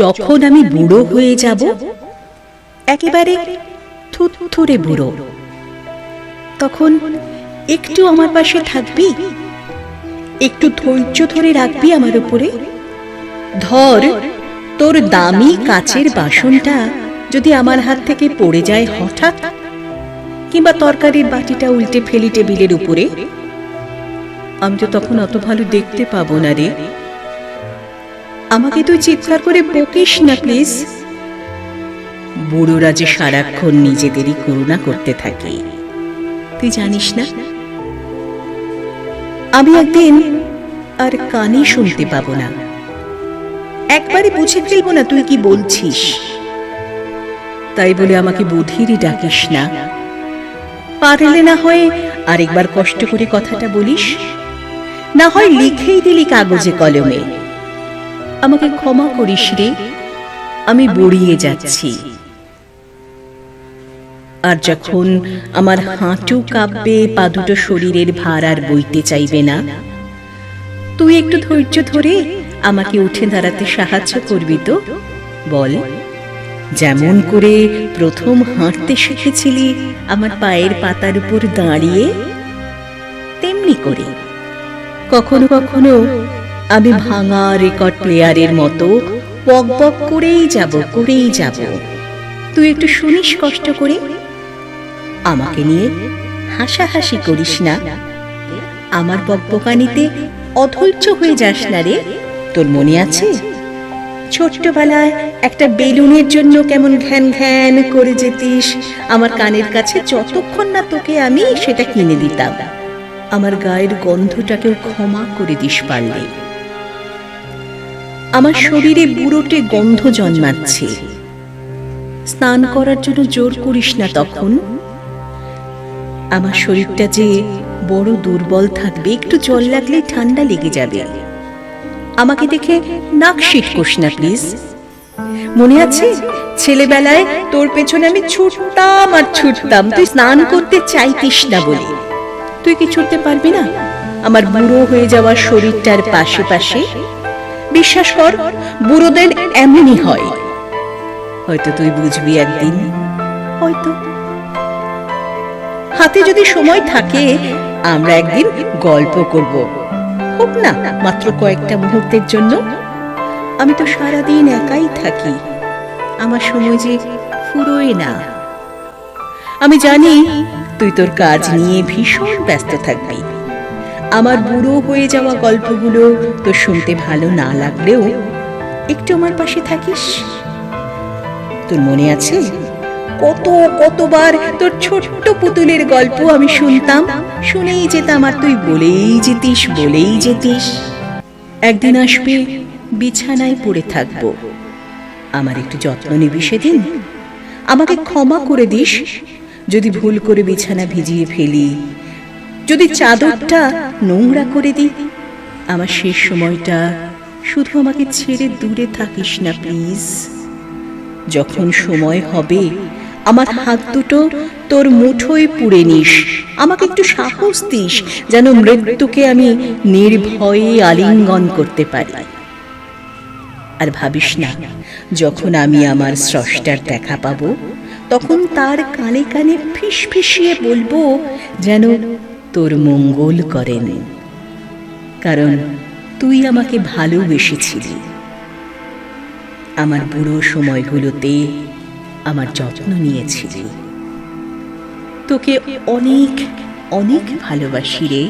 যখন আমি বুড়ো হয়ে যাব, একেবারে থুথুরে বুড়ো। তখন একটু আমার পাশে থাকবি? একটু ধৈর্য ধরে রাখবি আমার উপরে? ধর, তোর দামি কাচের বাসনটা যদি আমার হাত থেকে পড়ে যায় হঠাৎ, কিংবা তরকারির বাটিটা উল্টে ফেলি টেবিলের উপরে, আমি তো তখন অত ভালো দেখতে পাবো না রে। আমাকে তুই চিৎকার করে বকিস না প্লিজ। বুড়োরা যে সারাক্ষণ নিজেদেরই করুণা করতে থাকে। তুই জানিস না? আমি একদিন আর কানে শুনতে পাবো না। একবারই বুঝে ফেলব না তুই কি বলছিস। তাই বলে আমাকে বুধিরই ডাকিস না। পারলে না হয় আরেকবার কষ্ট করে কথাটা বলিস। না হয় লিখেই দিলি কাগজে কলমে। আমাকে ক্ষমা করিস রে। আমি বড়িয়ে যাচ্ছি। আর যখন আমার হাঁটু কাঁপবে, পা দুটো শরীরের ভার আর বইতে চাইবে না। তুই একটু ধৈর্য ধরে আমাকে উঠে দাঁড়াতে সাহায্য করবি তো। বল, যেমন করে প্রথম হাঁটতে শিখেছিলি আমার পায়ের পাতার উপর দাঁড়িয়ে, তেমনি করে। কখনো কখনো আমি ভাঙা রেকর্ড প্লেয়ারের মতো বক বক করেই যাব করেই যাব। তুই একটু শুনিস কষ্ট করে। আমাকে নিয়ে হাসাহাসি করিস না। আমার বকবকানিতে অধৈর্য হয়ে যাস না রে। তোর মনে আছে? ছোট্টবেলায় একটা বেলুনের জন্য কেমন ঘ্যান ঘ্যান করে যেতিস। আমার কানের কাছে যতক্ষণ না তোকে আমি সেটা কিনে দিতাম। আমার গায়ের গন্ধটাকেও ক্ষমা করে দিস পারলে। আমার শরীরে বুড়োটে গন্ধ জন্মাচ্ছে। স্নান করার জন্য জোর করিস না তখন। আমার শরীরটা যে বড় দুর্বল থাকবে, একটু জল লাগলেই ঠান্ডা লেগে যাবে। আমাকে দেখে নাক শীত কোস না, প্লিজ। মনে আছে? ছেলেবেলায় তোর পেছনে আমি ছুটতাম আর ছুটতাম। তুই স্নান করতে চাইতিস না বলে। তুই কি ছুটতে পারবি না? আমার বুড়ো হয়ে যাওয়া শরীরটার পাশে পাশে বিশ্বাস কর বুড়োদের এমনই হয়। হয়তো তুই বুঝবি একদিন। হয়তো। হাতে যদি সময় থাকে আমরা একদিন গল্প করব। হোক না মাত্র কয়েকটা মুহূর্তের জন্য। আমি তো সারাদিন একাই থাকি। আমার সময় যে ফুরোয় না। আমি জানি তুই তোর কাজ নিয়ে ভীষণ ব্যস্ত থাকবি। আমার বুড়ো হয়ে যাওয়া গল্পগুলো তোর শুনতে ভালো না লাগলেও একটু আমার পাশে থাকিস। তোর মনে আছে? কত, কতবার তোর ছোট্ট পুতুলের গল্প আমি শুনতাম। শুনেই যেতাম আর তুই বলেই যেতিস বলেই যেতিস। একদিন আসবে, বিছানায় পড়ে থাকব। আমার একটু যত্ন নিবি সেদিন। আমাকে ক্ষমা করে দিস। যদি ভুল করে বিছানা ভিজিয়ে ফেলি যদি চাদরটা নোংরা করে দিই, আমার শেষ সময়টা শুধু আমাকে ছেড়ে দূরে থাকিস না, প্লিজ। যখন সময় হবে, আমার হাত দুটো তোর মুঠোয় পুড়ে নিস। আমাকে একটু সাহস দিস যেন মৃত্যুকে আমি নির্ভয়ে আলিঙ্গন করতে পারি। আর ভাবিস না, যখন আমি আমার স্রষ্টার দেখা পাবো, তখন তার কানে কানে ফিস ফিসিয়ে বলব যেন তোর মঙ্গল করেন। কারণ তুই আমাকে ভালোবেসেছিলি। আমার বুড়ো সময়গুলোতে আমার যত্ন নিয়েছিলি। তোকে অনেক অনেক ভালোবাসি রে।